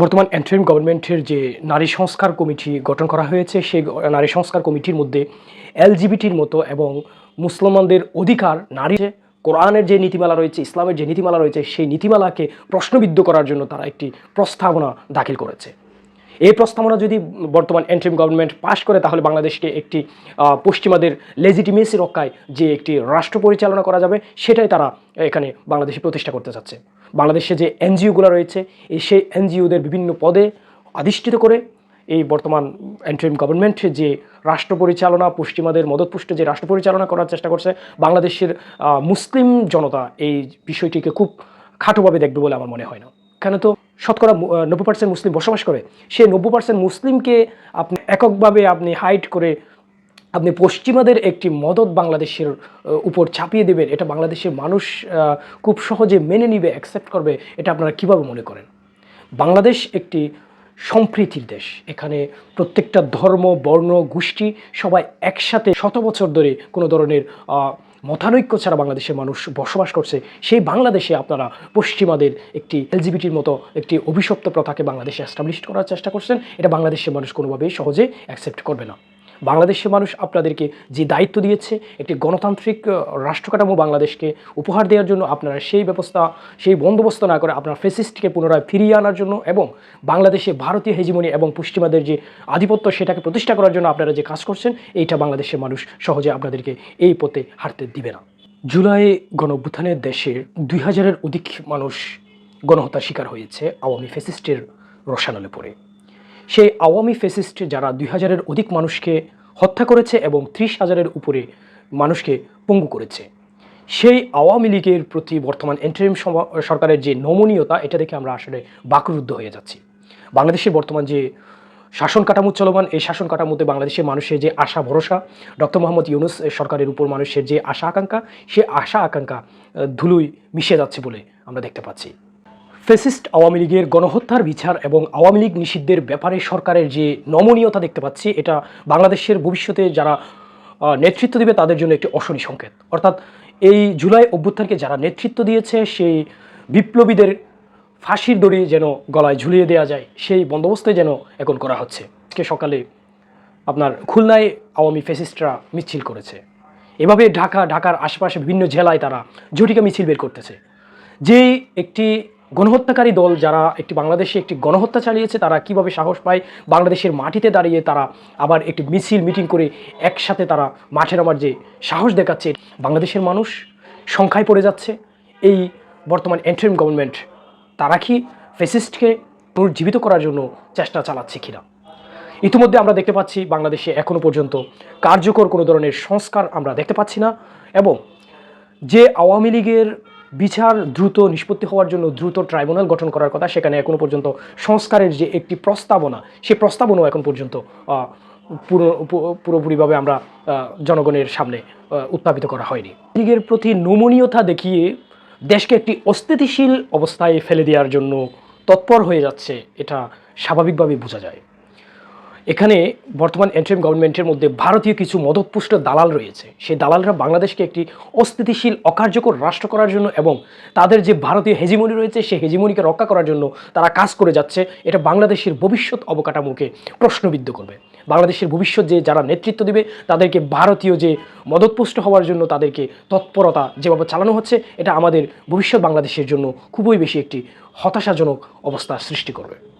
বর্তমান অ্যান্ট্রিম গভর্নমেন্টের যে নারী সংস্কার কমিটি গঠন করা হয়েছে, সেই নারী সংস্কার কমিটির মধ্যে এলজিবিটির মতো এবং মুসলমানদের অধিকার নারী কোরআনের যে নীতিমালা রয়েছে, ইসলামের যে নীতিমালা রয়েছে, সেই নীতিমালাকে প্রশ্নবিদ্ধ করার জন্য তারা একটি প্রস্তাবনা দাখিল করেছে। এই প্রস্তাবনা যদি বর্তমান এন্ট্রিম গভর্নমেন্ট পাশ করে, তাহলে বাংলাদেশকে একটি পশ্চিমাদের লেজিটিমেসি রক্ষায় যে একটি রাষ্ট্র পরিচালনা করা যাবে, সেটাই তারা এখানে বাংলাদেশে প্রতিষ্ঠা করতে চাচ্ছে। বাংলাদেশে যে এনজিওগুলো রয়েছে, এই সেই এনজিওদের বিভিন্ন পদে আধিষ্ঠিত করে এই বর্তমান এন্ট্রিম গভর্নমেন্ট যে রাষ্ট্র পরিচালনা, পশ্চিমাদের মদতপুষ্ট যে রাষ্ট্র পরিচালনা করার চেষ্টা করছে, বাংলাদেশের মুসলিম জনতা এই বিষয়টিকে খুব খাটোভাবে দেখবে বলে আমার মনে হয় না। কেন তো শতকরা নব্বই পার্সেন্ট মুসলিম বসবাস করে? সেই নব্বই পার্সেন্ট মুসলিমকে আপনি এককভাবে আপনি হাইট করে আপনি পশ্চিমাদের একটি মদত বাংলাদেশের উপর ছাপিয়ে দেবেন। এটা বাংলাদেশের মানুষ খুব সহজে মেনে নিবে অ্যাকসেপ্ট করবে। এটা আপনারা কীভাবে মনে করেন? বাংলাদেশ একটি সম্প্রীতির দেশ। এখানে প্রত্যেকটা ধর্ম, বর্ণ, গোষ্ঠী সবাই একসাথে শত বছর ধরে কোনো ধরনের মতানৈক্য ছাড়া বাংলাদেশের মানুষ বসবাস করছে। সেই বাংলাদেশে আপনারা পশ্চিমাদের একটি এলজিবিটির মতো একটি অভিশপ্ত প্রথাকে বাংলাদেশে অ্যাস্টাবলিশ করার চেষ্টা করছেন। এটা বাংলাদেশের মানুষ কোনোভাবেই সহজে অ্যাকসেপ্ট করবে না। বাংলাদেশের মানুষ আপনাদেরকে যে দায়িত্ব দিয়েছে, একটি গণতান্ত্রিক রাষ্ট্রকাঠামো বাংলাদেশকে উপহার দেওয়ার জন্য আপনারা সেই ব্যবস্থা, সেই বন্দোবস্ত না করে আপনার ফেসিস্টকে পুনরায় ফিরিয়ে আনার জন্য এবং বাংলাদেশে ভারতীয় হেজিমনি এবং পশ্চিমাদের যে আধিপত্য সেটাকে প্রতিষ্ঠা করার জন্য আপনারা যে কাজ করছেন, এইটা বাংলাদেশের মানুষ সহজে আপনাদেরকে এই পথে হাঁটতে দিবে না। জুলাই গণঅভ্যুত্থানের দেশে দুই হাজারের অধিক মানুষ গণহত্যার শিকার হয়েছে, আওয়ামী ফেসিস্টের রসানলে পড়ে। সেই আওয়ামী ফেসিস্ট যারা দুই হাজারের অধিক মানুষকে হত্যা করেছে এবং ত্রিশ হাজারের উপরে মানুষকে পঙ্গু করেছে। সেই আওয়ামী লীগের প্রতি বর্তমান এন্টারিম সরকারের যে নমনীয়তা, এটা দেখে আমরা আসলে বাকরুদ্ধ হয়ে যাচ্ছি। বাংলাদেশের বর্তমান যে শাসন কাঠামো চলমান, এই শাসন কাঠামোতে বাংলাদেশের মানুষের যে আশা, ভরসা, ডক্টর মোহাম্মদ ইউনুস সরকারের উপর মানুষের যে আশা আকাঙ্ক্ষা সে আশা আকাঙ্ক্ষা ধুলোয় মিশে যাচ্ছে বলে আমরা দেখতে পাচ্ছি। ফেসিস্ট আওয়ামী লীগের গণহত্যার বিচার এবং আওয়ামী লীগ নিষিদ্ধের ব্যাপারে সরকারের যে নমনীয়তা দেখতে পাচ্ছি, এটা বাংলাদেশের ভবিষ্যতে যারা নেতৃত্ব দিবে তাদের জন্য একটি অশনি সংকেত। অর্থাৎ এই জুলাই অভ্যুত্থানকে যারা নেতৃত্ব দিয়েছে, সেই বিপ্লবীদের ফাঁসির দড়ি যেন গলায় ঝুলিয়ে দেওয়া যায়, সেই বন্দোবস্তে যেন এখন করা হচ্ছে। আজকে সকালে আপনার খুলনায় আওয়ামী ফেসিস্টরা মিছিল করেছে। এভাবে ঢাকা, ঢাকার আশেপাশে বিভিন্ন জেলায় তারা জটিকা মিছিল বের করতেছে। যেই একটি গণহত্যাকারী দল যারা একটি বাংলাদেশে একটি গণহত্যা চালিয়েছে, তারা কীভাবে সাহস পায়? বাংলাদেশের মাটিতে দাঁড়িয়ে তারা আবার একটি মিছিল, মিটিং করে একসাথে তারা মাঠে নামার যে সাহস দেখাচ্ছে, বাংলাদেশের মানুষ সংখ্যায় পড়ে যাচ্ছে। এই বর্তমান এন্ট্রিম গভর্নমেন্ট, তারা কি ফেসিস্টকে পুনর্জীবিত করার জন্য চেষ্টা চালাচ্ছে কিনা? ইতিমধ্যে আমরা দেখতে পাচ্ছি, বাংলাদেশে এখনও পর্যন্ত কার্যকর কোনো ধরনের সংস্কার আমরা দেখতে পাচ্ছি না এবং যে আওয়ামী লীগের বিচার দ্রুত, নিষ্পত্তি হওয়ার জন্য দ্রুত ট্রাইব্যুনাল গঠন করার কথা। সেখানে এখনও পর্যন্ত সংস্কারের যে একটি প্রস্তাবনা সেই প্রস্তাবনাও এখন পর্যন্ত পুরো পুরোপুরিভাবে আমরা জনগণের সামনে উত্থাপিত করা হয়নি। লীগের প্রতি নমনীয়তা দেখিয়ে দেশকে একটি অস্থিতিশীল অবস্থায় ফেলে দেওয়ার জন্য তৎপর হয়ে যাচ্ছে, এটা স্বাভাবিকভাবে বোঝা যায়। এখানে বর্তমান এন্ট্রিম গভর্নমেন্টের মধ্যে ভারতীয় কিছু মদতপুষ্ট দালাল রয়েছে। সেই দালালরা বাংলাদেশকে একটি অস্থিতিশীল, অকার্যকর রাষ্ট্র করার জন্য এবং তাদের যে ভারতীয় হেজিমনি রয়েছে, সেই হেজিমনিকে রক্ষা করার জন্য তারা কাজ করে যাচ্ছে। এটা বাংলাদেশের ভবিষ্যৎ অবকাঠামোকে প্রশ্নবিদ্ধ করবে। বাংলাদেশের ভবিষ্যৎ যে যারা নেতৃত্ব দিবে, তাদেরকে ভারতীয় যে মদতপুষ্ট হওয়ার জন্য তাদেরকে তৎপরতা যেভাবে চালানো হচ্ছে, এটা আমাদের ভবিষ্যৎ বাংলাদেশের জন্য খুবই বেশি একটি হতাশাজনক অবস্থা সৃষ্টি করবে।